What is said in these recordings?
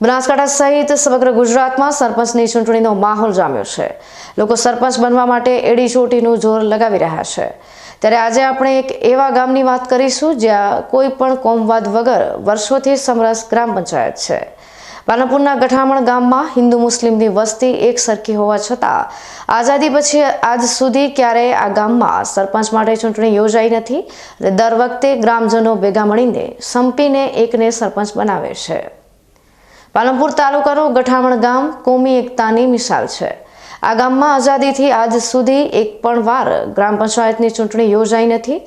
બનાસકાંઠા સહિત સમગ્ર ગુજરાતમાં સરપંચની ચૂંટણીનો માહોલ જામ્યો છે. લોકો સરપંચ બનવા માટે એડી ચોટીનું જોર લગાવી રહ્યા છે. ત્યારે આજે આપણે એક એવા ગામની વાત કરીશું જ્યાં કોઈ પણ કોમવાદ વગર વર્ષોથી સમરસ ગ્રામ પંચાયત છે. પાલનપુરના ગઠામણ ગામમાં હિન્દુ મુસ્લિમની વસ્તી એક સરખી હોવા છતાં આઝાદી પછી આજ સુધી ક્યારેય આ ગામમાં સરપંચ માટે ચૂંટણી યોજાઈ નથી દર વખતે ગ્રામજનો ભેગા મળીને સંપીને એકને સરપંચ બનાવે છે. પાલનપુર તાલુકાનું ગઠામણ ગામ કોમી એકતાની મિસાલ છે. આ ગામમાં આઝાદીથી આજ સુધી એક પણ વાર ગ્રામ પંચાયતની ચૂંટણી યોજાઈ નથી.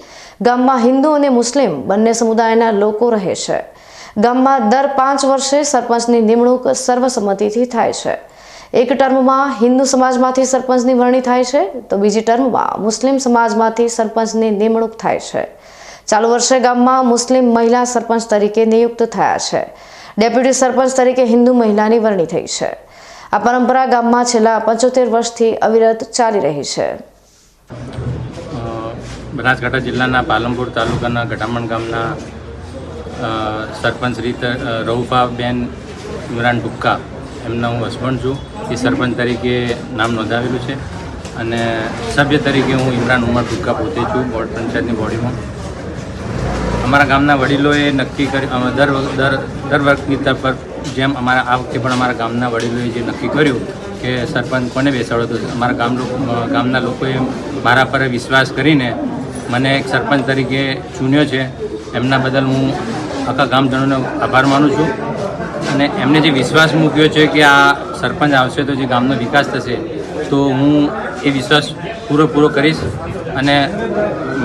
ગામમાં હિન્દુ અને મુસ્લિમ બંને સમુદાયના લોકો રહે છે. ગામમાં દર પાંચ વર્ષે સરપંચની નિમણૂક સર્વસંમતિથી થાય છે. એક ટર્મમાં હિન્દુ સમાજમાંથી સરપંચની વરણી થાય છે તો બીજી ટર્મમાં મુસ્લિમ સમાજમાંથી સરપંચની નિમણૂક થાય છે. ચાલુ વર્ષે ગામમાં મુસ્લિમ મહિલા સરપંચ તરીકે નિયુક્ત થયા છે. ડેપ્યુટી સરપંચ તરીકે હિન્દુ મહિલાની વરણી થઈ છે. આ પરંપરા ગામમાં છેલ્લા પંચોતેર વર્ષથી અવિરત ચાલી રહી છે. બનાસકાંઠા જિલ્લાના પાલનપુર તાલુકાના ગઢામણ ગામના સરપંચ રીતે રઉફાબેન ઇમરાન ડુક્કા એમના હું હસબન્ડ છું. એ સરપંચ તરીકે નામ નોંધાવેલું છે. અને સભ્ય તરીકે હું ઇમરાન ઉમર ડુક્કા પોતે છું, બોર્ડ પંચાયતની બોડીમાં. અમારા ગામના વડીલોએ નક્કી કરી દર દર દર તર પર જેમ અમારા આ વખતે પણ અમારા ગામના વડીલોએ જે નક્કી કર્યું કે સરપંચ કોને બેસાડો, તો અમારા ગામ ગામના લોકોએ મારા પર વિશ્વાસ કરીને મને એક સરપંચ તરીકે ચૂન્યો છે. એમના બદલ હું આખા ગામજનોનો આભાર માનું છું. અને એમને જે વિશ્વાસ મૂક્યો છે કે આ સરપંચ આવશે તો જે ગામનો વિકાસ થશે, તો હું એ વિશ્વાસ પૂરો કરીશ. અને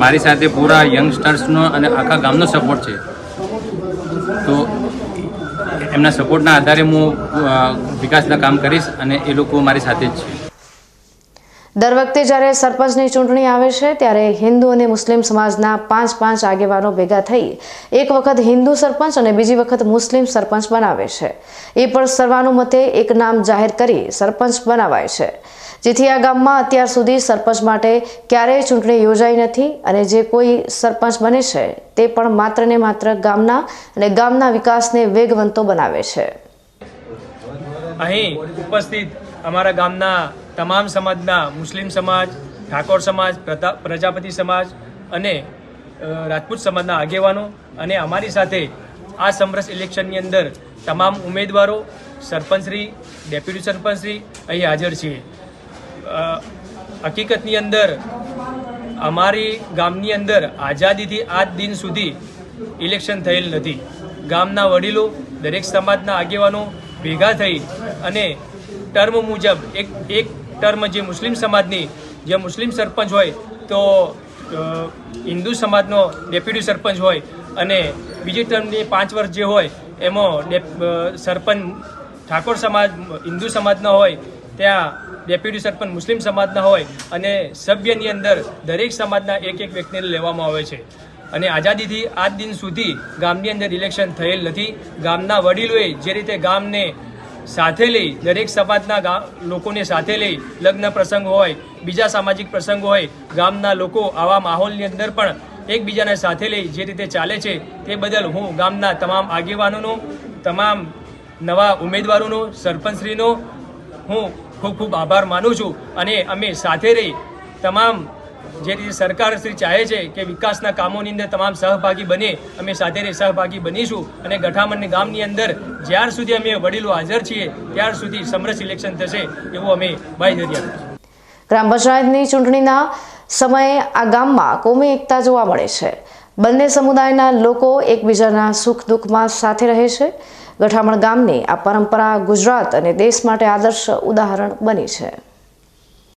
મારી સાથે પૂરા યંગસ્ટર્સનો અને આખા ગામનો સપોર્ટ છે. તો એમના સપોર્ટના આધારે હું વિકાસના કામ કરીશ અને એ લોકો મારી સાથે જ છે. દર વખતે જ્યારે સરપંચની ચૂંટણી આવે છે, ત્યારે હિન્દુ અને મુસ્લિમ સમાજના પાંચ પાંચ આગેવાનો ભેગા થઈ એક વખત હિન્દુ સરપંચ અને બીજી વખત મુસ્લિમ સરપંચ બનાવે છે. એ પણ સર્વાનુમતે એક નામ જાહેર કરી સરપંચ બનાવાય છે. જેથી આ ગામમાં અત્યાર સુધી સરપંચ માટે ક્યારેય ચૂંટણી યોજાઈ નથી અને જે કોઈ સરપંચ બને છે, તે પણ માત્ર ને માત્ર ગામના અને ગામના વિકાસને વેગવંતો બનાવે છે. અહીં ઉપસ્થિત અમારા ગામના તમામ સમાજના મુસ્લિમ સમાજ, ઠાકોર સમાજ પ્રજાપતિ સમાજ અને રાજપૂત સમાજના આગેવાનો અને અમારી સાથે આ સમરસ ઇલેક્શનની અંદર તમામ ઉમેદવારો, સરપંચશ્રી, ડેપ્યુટી સરપંચશ્રી અહીં હાજર છીએ હકીકતની અંદર અમારી ગામની અંદર આઝાદીથી આજ દિન સુધી ઇલેક્શન થયેલ નથી. ગામના વડીલો, દરેક સમાજના આગેવાનો ભેગા થઈ અને ટર્મ મુજબ એક એક ટર્મ જે મુસ્લિમ સમાજની જે મુસ્લિમ સરપંચ હોય તો હિન્દુ સમાજનો ડેપ્યુટી સરપંચ હોય અને બીજી ટર્મની પાંચ વર્ષ જે હોય એમાં સરપંચ ઠાકોર સમાજ, હિન્દુ સમાજના હોય, ત્યાં ડેપ્યુટી સરપંચ મુસ્લિમ સમાજના હોય અને સભ્યની અંદર દરેક સમાજના એક એક વ્યક્તિને લેવામાં આવે છે. અને આઝાદીથી આજ દિન સુધી ગામની અંદર ઇલેક્શન થયેલ નથી. ગામના વડીલોએ જે રીતે ગામને સાથે લઈ, દરેક સમાજના લોકોને સાથે લઈ, લગ્ન પ્રસંગ હોય, બીજા સામાજિક પ્રસંગ હોય, ગામના લોકો આવા માહોલની અંદર પણ એકબીજાને સાથે લઈ જે રીતે ચાલે છે તે બદલ હું ગામના તમામ આગેવાનોનો, તમામ નવા ઉમેદવારોનો, સરપંચશ્રીનો હું ખૂબ ખૂબ આભાર માનું છું. અને અમે સાથે રહી તમામ જે રીતે સરકાર શ્રી ચાહે છે કે વિકાસના કામોની અંદર તમામ સહભાગી બને, અમે સાથે સહભાગી બનીશું અને ગઠામણની ગામની અંદર જ્યાર સુધી અમે વડીલો હાજર છીએ, ત્યાર સુધી સમરસ ઇલેક્શન થશે એવું અમે ભાઈ આપીશું ગ્રામ પંચાયતની ચૂંટણીના સમયે આ ગામમાં કોમી એકતા જોવા મળે છે. બંને સમુદાયના લોકો એકબીજાના સુખ દુઃખમાં સાથે રહે છે. ગઠામણ ગામની આ પરંપરા ગુજરાત અને દેશ માટે આદર્શ ઉદાહરણ બની છે.